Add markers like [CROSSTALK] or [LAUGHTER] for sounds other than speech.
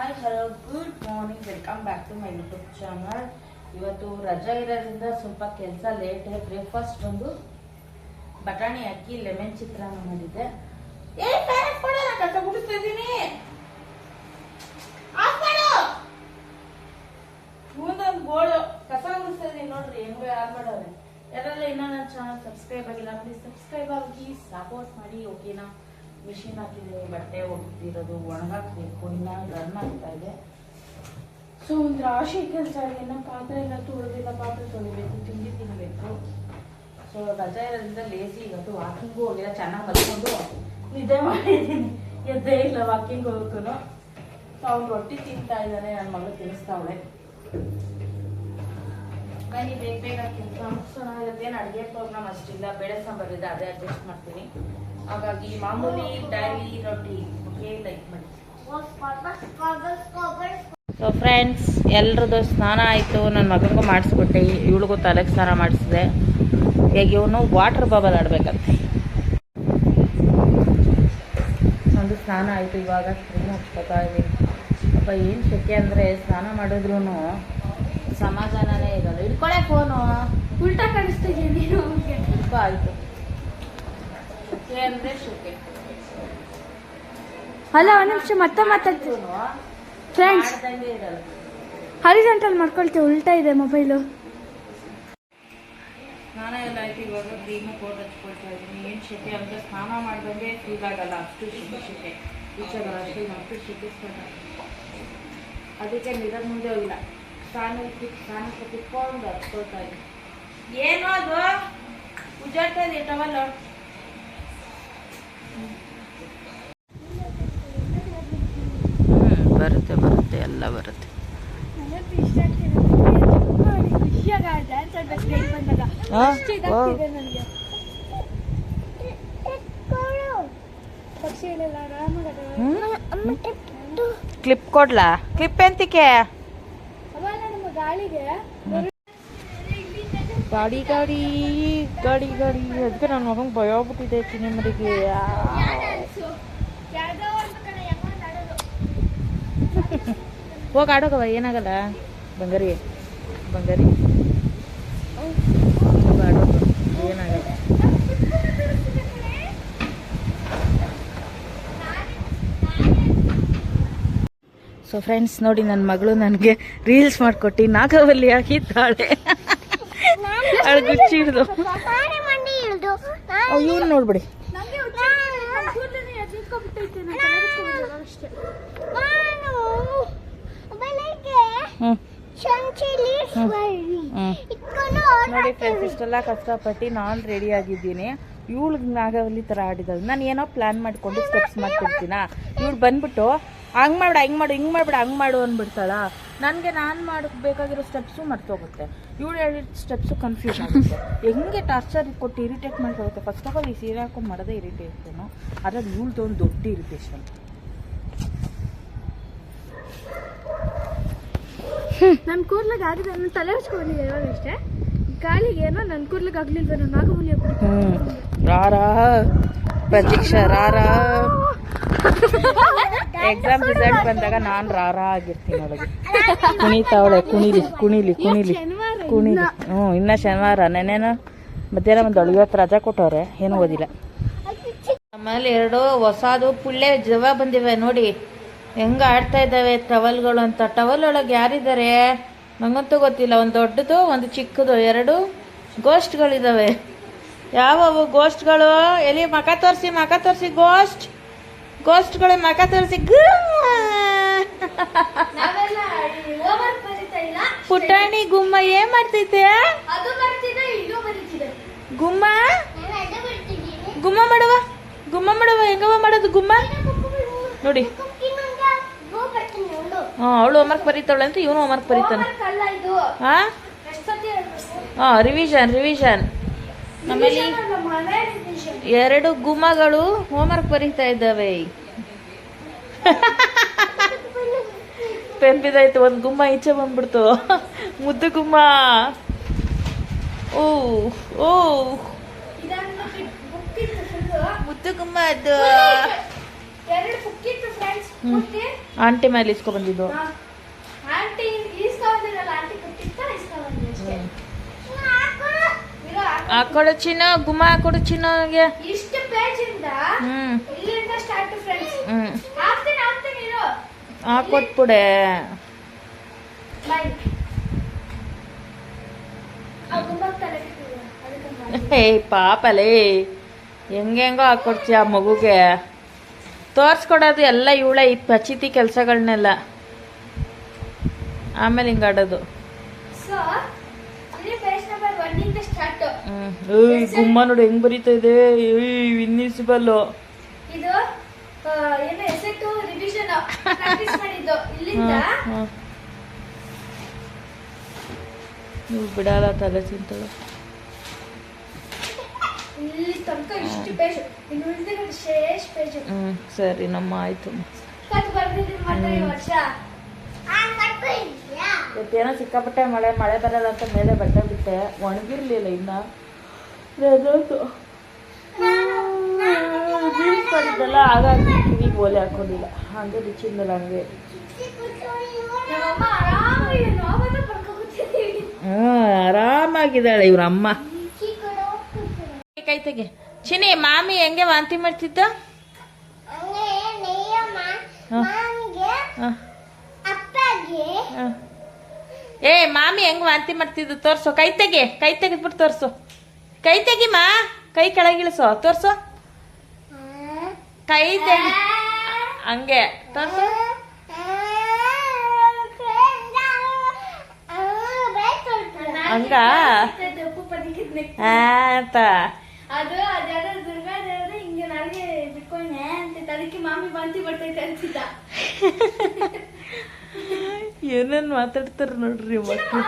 Hi hello good morning welcome back to my YouTube channel ಇವತ್ತು ರಜಾ ಇರೋದ್ರಿಂದ ಸ್ವಲ್ಪ ಕೆಲಸ ಲೇಟ್ ಬ್ರೇಕ್ಫಾಸ್ಟ್ ಬಂದು ಬಟಾಣಿ ಅಕ್ಕಿ ಲೆಮನ್ ಚಿತ್ರಾನ್ನ ಮಾಡಿದ್ದೆ. ಏ ಕಸ ಗುಡಿಸ್ತಾ ಇದ್ದೀನಿ. ಮುಂದೊಂದು ಗೋಳು ಕಸ ಗುಡಿಸ್ತಿದ್ದೀನಿ ನೋಡ್ರಿ, ಹೆಂಗ ಯಾರು ಮಾಡೋರೆ. ಯಾರೆಲ್ಲ ಇನ್ನೂ ನನ್ನ ಚಾನಲ್ ಸಬ್ಸ್ಕ್ರೈಬ್ ಆಗಿಲ್ಲ ಪ್ಲೀಸ್ ಸಬ್ಸ್ಕ್ರೈಬ್ ಆಗಿ ಸಪೋರ್ಟ್ ಮಾಡಿ ಓಕೆನಾ ಮಿಷಿನ್ ಹಾಕಿದ್ದೀನಿ ಬಟ್ಟೆ ಒಗ್ತಿರೋದು ಒಣಗಾಕ್ಬೇಕು ಇನ್ನೊಂದು ರನ್ ಆಗ್ತಾ ಇದೆ. ಸೊ ಒಂದು ರಾಶಿ ಕೆಲಸ ಏನ ಪಾತ್ರೆ ಎಲ್ಲ ತೊಳೆದಿಲ್ಲ, ಪಾತ್ರೆ ತೊಳಿಬೇಕು, ತಿಂಡಿ ತಿನ್ನಬೇಕು ಸೊ ರಜಾ ಇರೋದ್ರಿಂದ ಲೇಸಿ ಇವತ್ತು ವಾಕಿಂಗು ಹೋಗಿಲ್ಲ ಚೆನ್ನಾಗಿ ಬರ್ಕೊಂಡು ನಿದ್ದೆ ಮಾಡಿದ್ದೀನಿ. ಎದ್ದೇ ಇಲ್ಲ ವಾಕಿಂಗ್ ಹೋಗೋಕ್ಕೂ ಸೊ ಅವ್ನು ರೊಟ್ಟಿ ತಿಂತಾ ಇದ್ದಾನೆ ನನ್ನ ಮಗಳು ತಿನ್ನಿಸ್ತಾವಳೆ ಬನ್ನಿ, ಬೇಗ ಬೇಗ ಕೆಲಸ ಮುಗಿಸೋಣ ಇವತ್ತೇನು ಅಡುಗೆ ಪ್ರೋಗ್ರಾಮ್ ಅಷ್ಟಿಲ್ಲ. ಬೇಳೆ ಸಾಂಬಾರಿದೆ ಅದೇ ಅಡ್ಜಸ್ಟ್ ಮಾಡ್ತೀನಿ. ಹಾಗಾಗಿ ಮಾಮೂಲಿ ಡೈಲಿ ರೊಟ್ಟಿ ಓಕೆ ಲೈಕ್ ಮಾಡಿ? ಸೊ ಫ್ರೆಂಡ್ಸ್ ಎಲ್ರದ್ದು ಸ್ನಾನ ಆಯಿತು ನನ್ನ ಮಗನಿಗೂ ಮಾಡಿಸ್ಬಿಟ್ಟೆ ಇವಳಿಗೂ ತಲೆಗೆ ಸ್ನಾನ ಮಾಡಿಸಿದೆ. ಈಗ ಇವನು ವಾಟರ್ ಬಬಲ್ ಆಡ್ಬೇಕಂತೆ. ಒಂದು ಸ್ನಾನ ಆಯಿತು ಇವಾಗ ಸ್ಕ್ರೀನ್ ಹಚ್ಕೋತಾ ಇದ್ದೀನಿ. ಅಪ್ಪ ಏನು ಸೆಕೆ ಅಂದರೆ ಸ್ನಾನ ಮಾಡಿದ್ರು ಸಮಾಧಾನನೇ ಇರೋದು ಇಟ್ಕೊಳ್ಳೆ ಫೋನು ಉಲ್ಟಾ ಕಾಣಿಸ್ತಿದ್ದೀನಿ ತುಂಬ ಆಯಿತು. ಅಲ್ಲ ಒಂದ್ ನಿಮಿಷ ಮತ್ತೆ ಮಾತಾಡ್ತೀವಿ ಫ್ರೆಂಡ್ಸ್ ಹರಿಜೆಂಟಲ್ ಮಾಡ್ಕೊಳ್ತೀವಿ ಉಲ್ಟಾ ಇದೆ ಮೊಬೈಲು ಸ್ನಾನ ಎಲ್ಲ ಆಯ್ತು ಇವಾಗ ಕ್ರೀಮು ಕೋಟ್ ಹಚ್ಕೊಳ್ತಾ ಇದ್ದೀನಿ. ಏನು ಶೆಕೆ ಅಂದರೆ ಸ್ನಾನ ಮಾಡಿದಂಗೆ ಫೀಲ್ ಆಗಲ್ಲ ಅಷ್ಟು ಶೆಕೆ ಶೆಕೆ. ಈಚೆಗಲ್ಲ ಅಷ್ಟೇ ಅಷ್ಟು ಶೆಕೆ ಅದಕ್ಕೆ ನಿರೋದ್ ಮುಂದೆ ಹೋಗಿಲ್ಲ ಸ್ನಾನಕ್ಕೆ ಸ್ನಾನಕ್ಕೆ ಕುತ್ಕೊಂಡು ಹಚ್ಕೊಳ್ತಾ ಇದ್ದೀನಿ. ಏನು ಅದು? ಉಜ್ಜಾಡ್ತಾ ಇದೆ ಟವಲ್ ಬರುತ್ತೆ ಬರುತ್ತೆ ಎಲ್ಲ ಬರುತ್ತೆ? ಕ್ಲಿಪ್ ಕೊಡ್ಲಾ? ಕ್ಲಿಪ್ ಎಂತಿಕೆ? ಗಾಡಿ ಗಾಡಿ ಗಾಡಿ ಗಾಡಿ. ಅದಕ್ಕೆ ನನ್ನ ಮಗಂಗೆ ಭಯ ಆಗ್ಬಿಟ್ಟಿದೆ ಚಿನಿಮರಿಗೆ ಹೋಗಿ ಆಡೋಗವ ಏನಾಗಲ್ಲ. ಬಂಗಾರಿ ಬಂಗಾರಿ. ಏನಾಗಲ್ಲ. ಸೊ ಫ್ರೆಂಡ್ಸ್ ನೋಡಿ ನನ್ನ ಮಗಳು ನನಗೆ ರೀಲ್ಸ್ ಮಾಡಿಕೊಟ್ಟು ನಾಗವಲ್ಲಿ ಹಾಕಿದ್ದಾಳೆ. ಅವಳು ಗುಚ್ಚಿ ಹಿಡ್ದು. ಇವ್ನು ನೋಡ್ಬಿಡಿ. ಹ್ಞೂ ನೋಡಿ ಫ್ರೆಂಡ್ಸ್ ಇಷ್ಟೆಲ್ಲ ಕಷ್ಟಪಟ್ಟು ನಾನು ರೆಡಿ ಆಗಿದ್ದೀನಿ. ಇವಳಿಗೆ ನಾಗವಲ್ಲಿ ಥರ ಆಡಿದಳು. ನಾನು ಏನೋ ಪ್ಲ್ಯಾನ್ ಮಾಡಿಕೊಂಡು ಸ್ಟೆಪ್ಸ್ ಮಾಡ್ತಿರ್ತೀನ ಇವಳು ಬಂದ್ಬಿಟ್ಟು ಹಂಗೆ ಮಾಡು ಹಿಂಗೆ ಮಾಡು ಹಿಂಗೆ ಮಾಡ್ಬಿಡ ಹಂಗೆ ಮಾಡು ಅಂದ್ಬಿಡ್ತಾಳ? ನನಗೆ ನಾನು ಮಾಡಬೇಕಾಗಿರೋ ಸ್ಟೆಪ್ಸು ಮರ್ತೋಗುತ್ತೆ. ಇವಳು ಹೇಳಿದ ಸ್ಟೆಪ್ಸು ಕನ್ಫ್ಯೂಸ್ ಆಗುತ್ತೆ. ಹೆಂಗೆ ಟಾರ್ಚರ್ ಕೊಟ್ಟು ಇರಿಟೇಟ್ ಮಾಡ್ಕೊಳುತ್ತೆ? ಫಸ್ಟ್ ಆಫ್ ಆಲ್ ಈ ಸೀರೆ ಹಾಕೊಂಡು ಮಾಡೋದೇ ಇರಿಟೇಷನು ಅದ್ರಲ್ಲಿ ಇವಳ್ದು ಒಂದು ದೊಡ್ಡ ಇರಿಟೇಷನ್ ನನ್ನ ಕೂರ್ಲಿಗೆ ಆಗಿದೆ ನನ್ನ ತಲೆ ಹಚ್ಕೊಂಡಿದ್ದೆ ಇವಾಗ ಅಷ್ಟೇ. ಗಾಳಿಗೆ ಏನೋ ನನ್ನ ಕೂರ್ಲಿಗೆ ಆಗ್ಲಿಲ್ವ ನನ್ನ ನಾಗಮೂಲಿ ರಾರಾ ಪ್ರತೀಕ್ಷಾ ರಾರಾ. ಎಕ್ಸಾಮ್ ರಿಸಲ್ಟ್ ಬಂದಾಗ ನಾನು ರಾರಾ ಆಗಿರ್ತೀನಿ ಅವಳಿಗೆ. ಕುಣಿತಾವಳೆ ಕುಣಿಲಿ ಕುಣಿಲಿ ಕುಣಿಲಿ ಕುಣಿಲಿ. ಹ್ಞೂ ಇನ್ನ ಶನಿವಾರ ನೆನೇನು ಮಧ್ಯಾಹ್ನ ಒಂದು ಇವತ್ತು ರಜಾ ಕೊಟ್ಟವ್ರೆ ಏನು ಓದಿಲ್ಲ. ಆಮೇಲೆ ಎರಡು ಹೊಸದು ಪುಳ್ಳೆ ಜವ ಬಂದಿವೆ ನೋಡಿ. ಹೆಂಗ ಆಡ್ತಾ ಇದ್ದಾವೆ ಟವಲ್ಗಳು ಅಂತ? ಟವಲ್ ಒಳಗೆ ಯಾರಿದ್ದಾರೆ? ನಂಗಂತೂ ಗೊತ್ತಿಲ್ಲ. ಒಂದು ದೊಡ್ಡದು ಒಂದು ಚಿಕ್ಕದು. ಎರಡು ಗೋಸ್ಟ್ಗಳಿದ್ದಾವೆ ಯಾವವು ಗೋಸ್ಟ್ಗಳು ಎಲ್ಲಿ ಮಕ ತೋರಿಸಿ ಮಕ ತೋರಿಸಿ ಗೋಸ್ಟ್ ಗೋಸ್ಟ್ಗಳು ಮಕ ತೋರಿಸಿ ಪುಟಾಣಿ ಗುಮ್ಮ ಏನ್ ಮಾಡ್ತೈತೆ ಗುಮ್ಮ? ಗುಮ್ಮ ಮಾಡುವ? ಗುಮ್ಮ ಮಾಡುವ? ಹೆಂಗವ ಮಾಡೋದು ಗುಮ್ಮ? ನೋಡಿ. ಹಾ ಅವಳು ಹೋಮ್ವರ್ಕ್ ಬರೀತಾಳೆ ಅಂತ ಇವನು ಹೋಮ್ವರ್ಕ್ ಬರೀತಾನೆ. ಹಾಂ? ಹಾ ರಿವಿಷನ್ ರಿವಿಷನ್ ಆಮೇಲೆ. ಎರಡು ಗುಮ್ಮಗಳು ಹೋಮ್ವರ್ಕ್ ಬರೀತಾ ಇದ್ದಾವೆ. ಪೆಂಪಿದಾಯ್ತು ಒಂದ್ ಗುಮ್ಮ ಈಚೆ ಬಂದ್ಬಿಡ್ತು. ಮುದ್ದು ಗುಮ್ಮ. ಓ ಓ. ಮುದ್ದು ಗುಮ್ಮ ಅದು ಎರಡು ಬುಕ್ ಇತ್ತು ಫ್ರೆಂಡ್ಸ್ ಹ್ಮ್. ಪುಟ್ಟಿ ಆಂಟಿ ಮೇಲೆ ಇಸ್ಕೊ ಬಂದಿದ್ದು ಹಾ. ಆಂಟಿ ಇಸ್ಕೊಂಡ್ರಲ್ಲ ಆಂಟಿ ಕೊಟ್ಟಿತ್ತ ಇಸ್ಕೊಂಡ್ಬಂದ್ವಿ ಅಷ್ಟೇ. ಮೇಲೆ ಹಾಕು. ಹಾಕೊಡು ಚಿನ್ನ ಗುಮ್ಮ ಹಾಕೊಡು ಚಿನ್ನಗೆ. ಇಷ್ಟು ಇಲ್ಲಿಂದ ಸ್ಟಾರ್ಟ್ ಫ್ರೆಂಡ್ಸ್ ಹ್ಮ್. ಹಾಕ್ತೀನಿ ಹಾಕ್ತೀನಿ ಇರು. ಹಾಕೊಟ್ಬಿಡೆ. ಏಯ್ ಪಾಪಲೇ. ಹೆಂಗೆಂಗೋ ಹಾಕೊಡ್ತೀಯ ಆ ಮಗುಗೆ. ತೋರ್ಸ್ಕೊಡೋದು ಎಲ್ಲ ಇವಳೆ ಈ ಪಚಿತಿ ಕೆಲಸಗಳನ್ನೆಲ್ಲ ಆಮೇಲೆ ಹಿಂಗಾಡೋದು. ಏಯ್ ಗುಮ್ಮ ನೋಡಿ ಹೆಂಗ್ ಬರೀತಾ ಇದೆ. ಏಯ್ ನೀವು ಬಿಡಲ್ಲ ತಲೆ ತಿಂತಳು. ಇಲ್ಲಿ ತನಕ ಇಷ್ಟು ಪೇಜ್. ಇನ್ನು ಉಳಿದಿರೋದು ಶೇಷ ಪೇಜ್. ಹ್ಮ್ ಸರಿ ನಮ್ಮ ಆಯ್ತು. ಕತ್ ಬರ್ದಿದ್ದೀನಿ ಮತ್ತೆ ಈ ವರ್ಷ. ಇವತ್ತೇನೋ ಸಿಕ್ಕಾಪಟ್ಟೆ ಮಳೆ ಮಳೆ ಬರೋದಂತ ಮೇಲೆ ಬಟ್ಟೆ ಬಿಟ್ಟೆ. ಒಣಗಿರ್ಲಿಲ್ಲ ಇನ್ನ. ಜೀನ್ಸ್ ಮಾಡಿದ್ದಲ್ಲ ಹಾಗಾಗಿ ಕಿವಿಗೆ ಓಲೆ ಹಾಕೊಂಡಿಲ್ಲ. ಹಂಗೆ ಬಿಚ್ಚಿಂದಲ್ಲ ಹಂಗೆ. ಹ್ಞೂ ಆರಾಮಾಗಿದ್ದಾಳೆ ಇವ್ರ ಅಮ್ಮ ಕೈ ತೆಗೆ ಚಿನಿ ಮಾಮಿ ಹೆಂಗೆ ವಾಂತಿ ಮಾಡ್ತಿದ್ದ. ಏ ಮಾಮಿ ಹೆಂಗ್ ವಾಂತಿ ಮಾಡ್ತಿದ್ದು? ತೋರ್ಸು. ಕೈ ತೆಗೆ ಕೈ ತೆಗೆದ್ಬಿಟ್ಟು ತೋರ್ಸು. ಕೈ ತೆಗಿಮಾ ಕೈ ಕೆಳಗಿಳಿಸು. ತೋರ್ಸು. ಕೈ ತೆಗಿ ಹಂಗೆ. ತೋರ್ಸು. ಹಂಗ. ಉಪ್ಪು ಪದಿಕಿದ್ನೆ ಆತ ಅದು ಅದ್ಯಾರೋ ದುರ್ಗಾ ದೇವ್ರು ಹಿಂಗೆ ನನಗೆ ಬಿಟ್ಕೊಂಡೆ ಅಂತ ಬಂತಿ ಬರ್ತೈತೆ ಅಂತಿದ್ದ. [LAUGHS] ಏನೇನ್ ಮಾತಾಡ್ತಾರ ನೋಡ್ರಿ ಚಿನ್ನ,